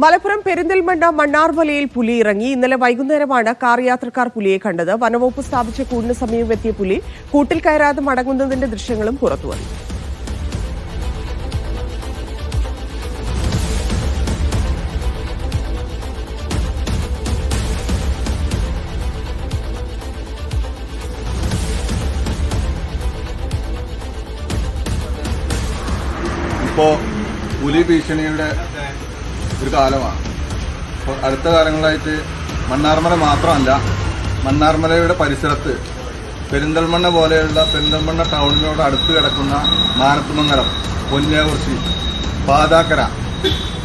മലപ്പുറം പെരിന്തൽമണ്ണ മണ്ണാർമലയിൽ പുലി ഇറങ്ങി. ഇന്നലെ വൈകുന്നേരമാണ് കാർ യാത്രക്കാർ പുലിയെ കണ്ടത്. വനവകുപ്പ് സ്ഥാപിച്ച കൂടിന് സമീപമെത്തിയ പുലി കൂട്ടിൽ കയറാതെ മടങ്ങുന്നതിന്റെ ദൃശ്യങ്ങളും പുറത്തുവന്നു. ഇപ്പോ പുലി ഭീഷണിയുടെ ഒരു കാലമാണ്. അപ്പോൾ അടുത്ത കാലങ്ങളായിട്ട് മണ്ണാർമല മാത്രമല്ല മണ്ണാർമലയുടെ പരിസരത്ത് പെരിന്തൽമണ്ണ പോലെയുള്ള പെരിന്തൽമണ്ണ ടൗണിനോട് അടുത്ത് കിടക്കുന്ന മാനത്തുമംഗലം പൊന്നേകുറിച്ചി പാതാക്കര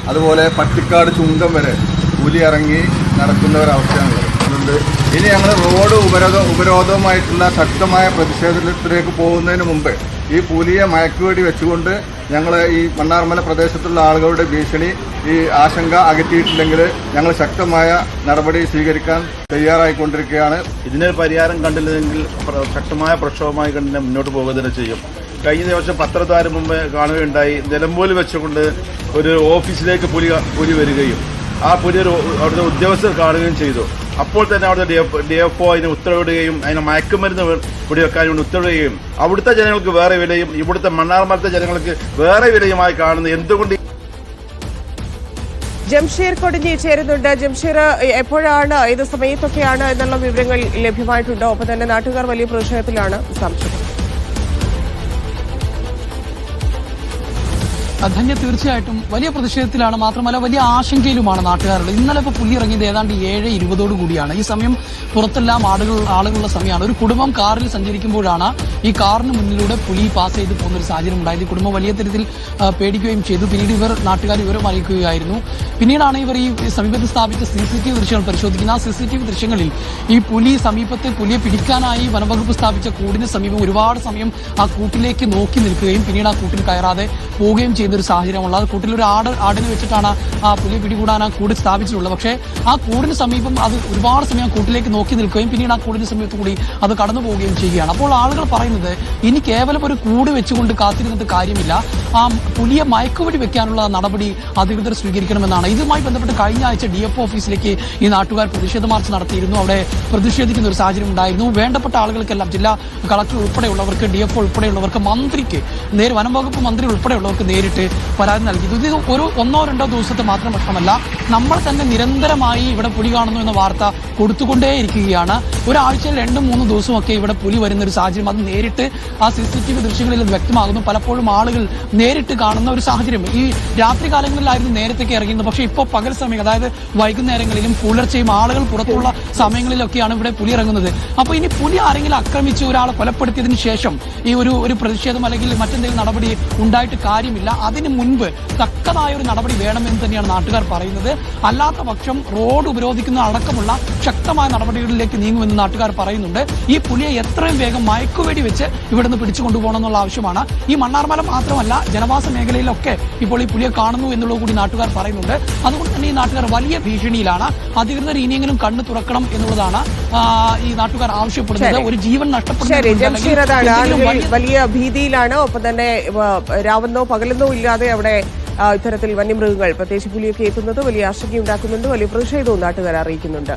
അതുപോലെ പട്ടിക്കാട് ചുങ്കം വരെ പുലി ഇറങ്ങി നടക്കുന്ന ഒരവസ്ഥയാണുള്ളത്. ഇനി ഞങ്ങൾ റോഡ് ഉപരോധ ഉപരോധവുമായിട്ടുള്ള ശക്തമായ പ്രതിഷേധത്തിലേക്ക് പോകുന്നതിന് മുമ്പ് ഈ പുലിയെ മയക്കുവേടി വെച്ചുകൊണ്ട് ഞങ്ങൾ ഈ മണ്ണാർമല പ്രദേശത്തുള്ള ആളുകളുടെ ഭീഷണി ഈ ആശങ്ക അകറ്റിയിട്ടില്ലെങ്കിൽ ഞങ്ങൾ ശക്തമായ നടപടി സ്വീകരിക്കാൻ തയ്യാറായിക്കൊണ്ടിരിക്കുകയാണ്. ഇതിനൊരു പരിഹാരം കണ്ടില്ലെങ്കിൽ ശക്തമായ പ്രക്ഷോഭമായി കണ്ട് മുന്നോട്ട് പോകുക തന്നെ ചെയ്യും. കഴിഞ്ഞ ദിവസം പത്രദ്വാരം മുമ്പ് കാണുകയുണ്ടായി. നിലമ്പൂരിൽ വെച്ചുകൊണ്ട് ഒരു ഓഫീസിലേക്ക് പുലി പുലി വരികയും ആ പുലി അവിടുത്തെ ഉദ്യോഗസ്ഥർ കാണുകയും ചെയ്തു. അപ്പോൾ തന്നെ അവിടുത്തെ ഡി എഫ് ഒ അതിന് ഉത്തരവിടുകയും അതിന് മയക്കുമരുന്ന് വെടിവെക്കാൻ വേണ്ടി ഉത്തരവിടുകയും അവിടുത്തെ ജനങ്ങൾക്ക് വേറെ വിലയും ഇവിടുത്തെ മണ്ണാർമലത്തെ ജനങ്ങൾക്ക് വേറെ വിലയുമായി കാണുന്നത് എന്തുകൊണ്ട് ജംഷീർ കൊടിഞ്ഞി ചേരുന്നുണ്ട്. ജംഷീർ എപ്പോഴാണ് ഏത് സമയത്തൊക്കെയാണ് എന്നുള്ള വിവരങ്ങൾ ലഭ്യമായിട്ടുണ്ടോ. ഒപ്പം തന്നെ നാട്ടുകാർ വലിയ പ്രതിഷേധത്തിലാണ് സംശയം. ധന്യ തീർച്ചയായിട്ടും വലിയ പ്രതിഷേധത്തിലാണ് മാത്രമല്ല വലിയ ആശങ്കയിലുമാണ് നാട്ടുകാരുള്ളത്. ഇന്നലെ ഇപ്പോൾ പുലി ഇറങ്ങിയത് ഏതാണ്ട് ഏഴ് ഇരുപതോട് കൂടിയാണ്. ഈ സമയം പുറത്തെല്ലാം ആളുകൾ ആളുകളുള്ള സമയമാണ്. ഒരു കുടുംബം കാറിൽ സഞ്ചരിക്കുമ്പോഴാണ് ഈ കാറിന് മുന്നിലൂടെ പുലി പാസ് ചെയ്ത് പോകുന്ന ഒരു സാഹചര്യം ഉണ്ടായത്. ഈ കുടുംബം വലിയ തരത്തിൽ പേടിക്കുകയും ചെയ്തു. പിന്നീട് ഇവർ നാട്ടുകാർ വിവരം അറിയിക്കുകയായിരുന്നു. പിന്നീടാണ് ഇവർ ഈ സമീപത്ത് സ്ഥാപിച്ച സി സി ടി വി ദൃശ്യങ്ങൾ പരിശോധിക്കുന്ന ആ സി സി ടി വി ദൃശ്യങ്ങളിൽ ഈ പുലി സമീപത്തെ പുലിയെ പിടിക്കാനായി വനംവകുപ്പ് സ്ഥാപിച്ച കൂടിന് സമീപം ഒരുപാട് സമയം ആ കൂട്ടിലേക്ക് നോക്കി നിൽക്കുകയും പിന്നീട് ആ കൂട്ടിൽ കയറാതെ പോവുകയും ചെയ്യുന്ന ഒരു സാഹചര്യമുള്ളത് കൂട്ടിൽ ഒരു ആട് ആടിനെ വെച്ചിട്ടാണ് ആ പുലിയെ പിടികൂടാൻ ആ കൂട് സ്ഥാപിച്ചിട്ടുള്ളത്. പക്ഷേ ആ കൂടിന് സമീപം അത് ഒരുപാട് സമയം കൂട്ടിലേക്ക് നോക്കി നിൽക്കുകയും പിന്നീട് ആ കൂടിന് സമീപത്ത് കൂടി അത് കടന്നു പോവുകയും ചെയ്യുകയാണ്. അപ്പോൾ ആളുകൾ പറയുന്നത് ഇനി കേവലം ഒരു കൂട് വെച്ചുകൊണ്ട് കാത്തിരുന്നിട്ട് കാര്യമില്ല. ആ പുലിയെ മയക്കുപടി വെക്കാനുള്ള നടപടി അധികൃതർ സ്വീകരിക്കണമെന്നാണ്. ഇതുമായി ബന്ധപ്പെട്ട് കഴിഞ്ഞ ആഴ്ച ഡി എഫ് ഓഫീസിലേക്ക് ഈ നാട്ടുകാർ പ്രതിഷേധ മാർച്ച് നടത്തിയിരുന്നു. അവിടെ പ്രതിഷേധിക്കുന്ന ഒരു സാഹചര്യം ഉണ്ടായിരുന്നു. വേണ്ടപ്പെട്ട ആളുകൾക്കെല്ലാം ജില്ലാ കളക്ടർ ഉൾപ്പെടെയുള്ളവർക്ക് ഡി എഫ് ഉൾപ്പെടെയുള്ളവർക്ക് മന്ത്രിക്ക് നേരെ വനം വകുപ്പ് മന്ത്രി ഉൾപ്പെടെയുള്ളവർക്ക് നേരിട്ട് പരാതി നൽകി ഇത് ഒരു ഒന്നോ രണ്ടോ ദിവസത്തെ മാത്രം പ്രശ്നമല്ല നമ്മൾ തന്നെ നിരന്തരമായി ഇവിടെ പുലി കാണുന്നു എന്ന വാർത്ത കൊടുത്തുകൊണ്ടേയിരിക്കുകയാണ്. ഒരാഴ്ചയിൽ രണ്ടും മൂന്ന് ദിവസമൊക്കെ ഇവിടെ പുലി വരുന്ന ഒരു സാഹചര്യം അത് നേരിട്ട് ആ സി സി ടി വി ദൃശ്യങ്ങളിൽ വ്യക്തമാകുന്നു. പലപ്പോഴും ആളുകൾ നേരിട്ട് കാണുന്ന ഒരു സാഹചര്യം. ഈ രാത്രി കാലങ്ങളിലായിരുന്നു നേരത്തേക്ക് ഇറങ്ങിയത്. പക്ഷേ ഇപ്പോൾ പകൽ സമയം അതായത് വൈകുന്നേരങ്ങളിലും പുലർച്ചെയും ആളുകൾ പുറത്തുള്ള സമയങ്ങളിലൊക്കെയാണ് ഇവിടെ പുലി ഇറങ്ങുന്നത്. അപ്പോൾ ഇനി പുലി ആരെങ്കിലും ആക്രമിച്ച് ഒരാളെ കൊലപ്പെടുത്തിയതിനു ശേഷം ഈ ഒരു ഒരു പ്രതിഷേധം അല്ലെങ്കിൽ മറ്റെന്തെങ്കിലും നടപടി ഉണ്ടായിട്ട് കാര്യമില്ല. അതിന് മുൻപ് തക്കതായ ഒരു നടപടി വേണമെന്ന് തന്നെയാണ് നാട്ടുകാർ പറയുന്നത്. അല്ലാത്ത പക്ഷം റോഡ് ഉപരോധിക്കുന്ന അടക്കമുള്ള ശക്തമായ നടപടികളിലേക്ക് നീങ്ങുമെന്ന് നാട്ടുകാർ പറയുന്നുണ്ട്. ഈ പുലിയെ എത്രയും വേഗം മയക്കുവെടി വെച്ച് ഇവിടുന്ന് പിടിച്ചു കൊണ്ടുപോകണമെന്നുള്ള ആവശ്യമാണ്. ഈ മണ്ണാർമല മാത്രമല്ല ജനവാസ മേഖലയിലൊക്കെ ഇപ്പോൾ ഈ പുലിയെ കാണുന്നു എന്നുള്ളത് കൂടി നാട്ടുകാർ പറയുന്നുണ്ട്. അതുകൊണ്ട് തന്നെ ഈ നാട്ടുകാർ വലിയ ഭീഷണിയിലാണ്. അധികൃതർ ഇനിയെങ്കിലും കണ്ണ് തുറക്കണം എന്നുള്ളതാണ് ഈ നാട്ടുകാർ ആവശ്യപ്പെടുന്നത്. ഒരു ജീവൻ നഷ്ടപ്പെടുന്നത് വലിയ ഭീതിയിലാണ്. ഒപ്പം തന്നെ രാവുന്നോ പകലെന്നോ ഇല്ലാതെ അവിടെ ഇത്തരത്തിൽ വന്യമൃഗങ്ങൾ പ്രത്യേകിച്ച് പുലിയൊക്കെ എത്തുന്നത് വലിയ ആശങ്കയുണ്ടാക്കുന്നുണ്ട് വലിയ പ്രതിഷേധവും നാട്ടുകാർ അറിയിക്കുന്നുണ്ട്.